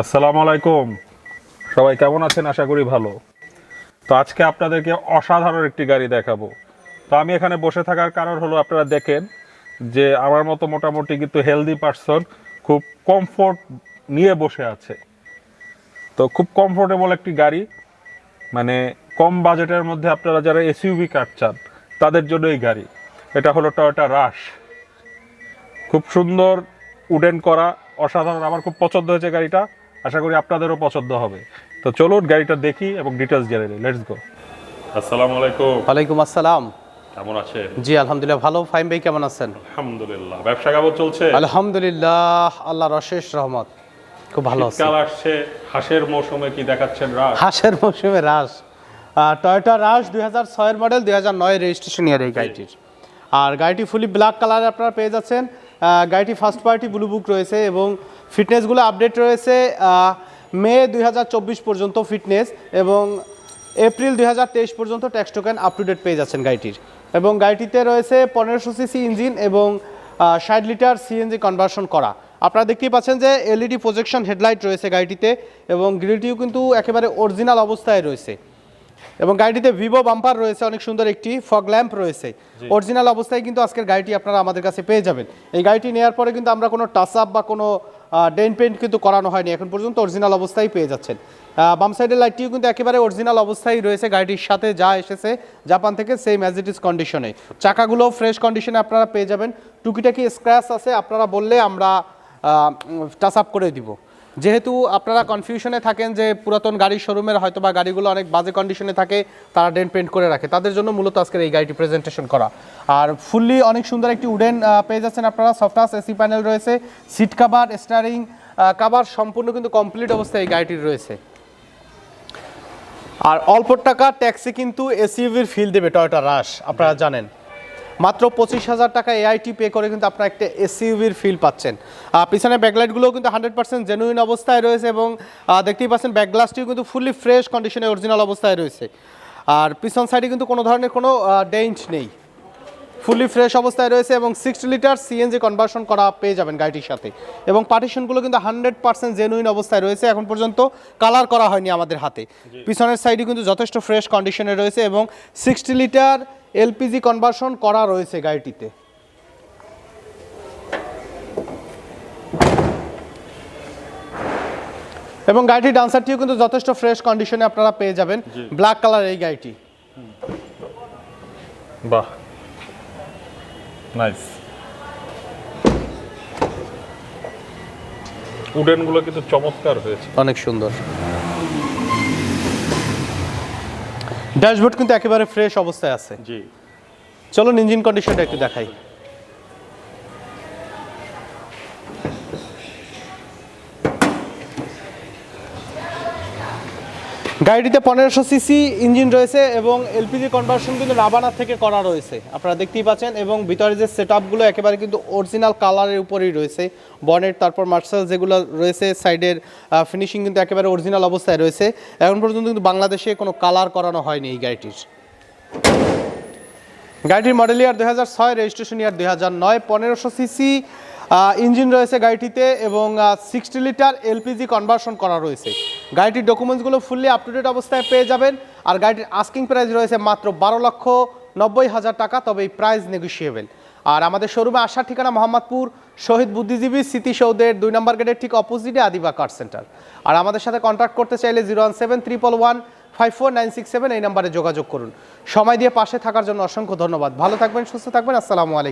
আসসালামু আলাইকুম। সবাই কেমন আছেন? আশা করি ভালো। তো আজকে আপনাদেরকে অসাধারণ একটি গাড়ি দেখাবো। তো আমি এখানে বসে থাকার কারণ হলো আপনারা দেখেন যে আমার মতো মোটামুটি কিন্তু হেলদি পার্সন খুব কমফোর্ট নিয়ে বসে আছে। তো খুব কমফোর্টেবল একটি গাড়ি। মানে কম বাজেটের মধ্যে আপনারা যারা এসইউভি কার চান, তাদের জন্য এই গাড়ি। এটা হলো টয়োটা রাশ খুব সুন্দর উডেন করা, অসাধারণ। আমার খুব পছন্দ হয়েছে গাড়িটা। আশা করি আপনাদেরও পছন্দ হবে। তো চলুন গাড়িটা দেখি এবং ডিটেলস জেনে নিই। লেটস গো আসসালামু আলাইকুম। ওয়ালাইকুম আসসালাম। কেমন আছেন? জি আলহামদুলিল্লাহ ভালো। ফাইম ভাই কেমন আছেন? আলহামদুলিল্লাহ। ব্যবসা কেমন চলছে? আলহামদুলিল্লাহ আল্লাহর অশেষ রহমত। খুব ভালো আছে। শীতকাল আসছে হাঁসের মৌসুমে কি দেখাচ্ছেন রাস হাঁসের মৌসুমে রাস টয়োটা রাস দুই হাজার ছয়ের মডেল দুই হাজার নয় রেজিস্ট্রেশন ইয়ার এই গাড়িটির। আর গাড়িটি ফুলি ব্ল্যাক কালারে আপনারা পেয়ে যাচ্ছেন। গাড়িটি ফার্স্ট পার্টি ব্লু বুক রয়েছে এবং ফিটনেসগুলো আপডেট রয়েছে মে দুই হাজার চব্বিশ পর্যন্ত ফিটনেস এবং এপ্রিল দুই পর্যন্ত tax token up to date পেয়ে যাচ্ছেন গাড়িটির। এবং গাড়িটিতে রয়েছে পনেরোশো সিসি ইঞ্জিন এবং ষাট লিটার সিএনজি কনভার্সন করা। আপনারা দেখতেই পাচ্ছেন যে এলইডি প্রজেকশন হেডলাইট রয়েছে গাড়িটিতে এবং গ্রিলটিও কিন্তু একেবারে অরিজিনাল অবস্থায় রয়েছে। এবং গাড়িটিতে ভিভো বাম্পার রয়েছে অনেক সুন্দর একটি ফগ ল্যাম্প রয়েছে। অরিজিনাল অবস্থায় কিন্তু আজকের গাড়িটি আপনারা আমাদের কাছে পেয়ে যাবেন। এই গাড়িটি নেওয়ার পরে কিন্তু আমরা কোনো টাচ আপ বা কোনো ডেন পেন্ট কিন্তু করানো হয়নি। এখন পর্যন্ত অরিজিনাল অবস্থায় পেয়ে যাচ্ছেন। বাম সাইডের লাইটটিও কিন্তু একেবারে অরিজিনাল অবস্থায় রয়েছে। গাড়িটির সাথে যা এসেছে জাপান থেকে সেম অ্যাজ ইট ইজ কন্ডিশনে চাকাগুলো ফ্রেশ কন্ডিশনে আপনারা পেয়ে যাবেন। টুকিটাকি স্ক্র্যাচ আছে আপনারা বললে আমরা টাচ আপ করে দিব। যেহেতু আপনারা কনফিউশনে থাকেন যে পুরাতন গাড়ির শোরুমের হয়তো বা গাড়িগুলো অনেক বাজে কন্ডিশনে থাকে, তারা ডেন্ট পেন্ট করে রাখে। তাদের জন্য মূলত আজকের এই গাড়িটি প্রেজেন্টেশন করা। আর ফুললি অনেক সুন্দর একটি উডেন পেয়ে যাচ্ছেন আপনারা। সফটাস এসি প্যানেল রয়েছে সিট কাভার স্টারিং কাভার সম্পূর্ণ কিন্তু কমপ্লিট অবস্থায় এই গাড়িটির রয়েছে। আর অল্প টাকা ট্যাক্সি কিন্তু এসইউভির ফিল দেবে টয়টা রাশ আপনারা জানেন। মাত্র পঁচিশ হাজার টাকা এআইটি পে করে কিন্তু আপনারা একটা এসইউভির ফিল পাচ্ছেন। পিছনে ব্যাকলাইটগুলোও কিন্তু হান্ড্রেড পার্সেন্ট জেনুইন অবস্থায় রয়েছে এবং দেখতেই পাচ্ছেন ব্যাকগ্লাসটিও কিন্তু ফুললি ফ্রেশ কন্ডিশনে অরিজিনাল অবস্থায় রয়েছে। আর পিছন সাইডে কিন্তু কোনো ধরনের কোনো ডেন্ট নেই। ফুলি ফ্রেশ অবস্থায় রয়েছে এবং সিক্সটি লিটার সিএনজি কনভার্সন করা পেয়ে যাবেন গাড়িটির সাথে। এবং পার্টিশনগুলো কিন্তু হান্ড্রেড পার্সেন্ট জেনুইন অবস্থায় রয়েছে। এখন পর্যন্ত কালার করা হয়নি আমাদের হাতে। পিছনের সাইডে কিন্তু যথেষ্ট ফ্রেশ কন্ডিশনে রয়েছে এবং সিক্সটি লিটার এলপিজি কনভার্সন করা রয়েছে গাড়িটিতে। এবং গাড়িটির ডান্সারটিও কিন্তু যথেষ্ট ফ্রেশ কন্ডিশনে আপনারা পেয়ে যাবেন। ব্ল্যাক কালার এই গাড়িটি। বাহ। নাইস উডেনগুলো কিন্তু চমৎকার হয়েছে। অনেক সুন্দর। ড্যাশবোর্ড কিন্তু একেবারে ফ্রেশ অবস্থায় আছে। জি। চলুন ইঞ্জিন কন্ডিশনটা একটু দেখাই। গাড়িটিতে পনেরোশো সিসি ইঞ্জিন রয়েছে এবং এলপিজি কনভার্সন কিন্তু নাবানা থেকে করা রয়েছে। আপনারা দেখতেই পাচ্ছেন এবং ভিতরে যে সেট আপগুলো একেবারে কিন্তু অরিজিনাল কালারের উপরেই রয়েছে। বনেট তারপর মার্শাল যেগুলো রয়েছে সাইডের ফিনিশিং কিন্তু একেবারে অরিজিনাল অবস্থায় রয়েছে। এখন পর্যন্ত কিন্তু বাংলাদেশে কোনো কালার করানো হয়নি এই গাড়িটির। গাড়িটির মডেল ইয়ার দুই হাজার ছয় রেজিস্ট্রেশন ইয়ার দুই হাজার নয়। পনেরোশো সিসি ইঞ্জিন রয়েছে গাড়িটিতে এবং সিক্সটি লিটার এলপিজি কনভার্সন করা রয়েছে। গাড়িটির ডকুমেন্টসগুলো ফুললি আপ টু ডেট অবস্থায় পেয়ে যাবেন। আর গাড়িটির আস্কিং প্রাইস রয়েছে মাত্র বারো লক্ষ নব্বই হাজার টাকা, তবে এই প্রাইস নেগোসিয়েবল আর আমাদের শোরুমে আসার ঠিকানা মোহাম্মদপুর, শহীদ বুদ্ধিজীবী স্মৃতিসৌধের দুই নম্বর গেটের ঠিক অপোজিটে আদিবা কার সেন্টার আর আমাদের সাথে কন্ট্যাক্ট করতে চাইলে zero one seven triple one five four nine six seven এই নাম্বারে যোগাযোগ করুন। সময় দিয়ে পাশে থাকার জন্য অসংখ্য ধন্যবাদ। ভালো থাকবেন, সুস্থ থাকবেন, আসসালামু আলাইকুম।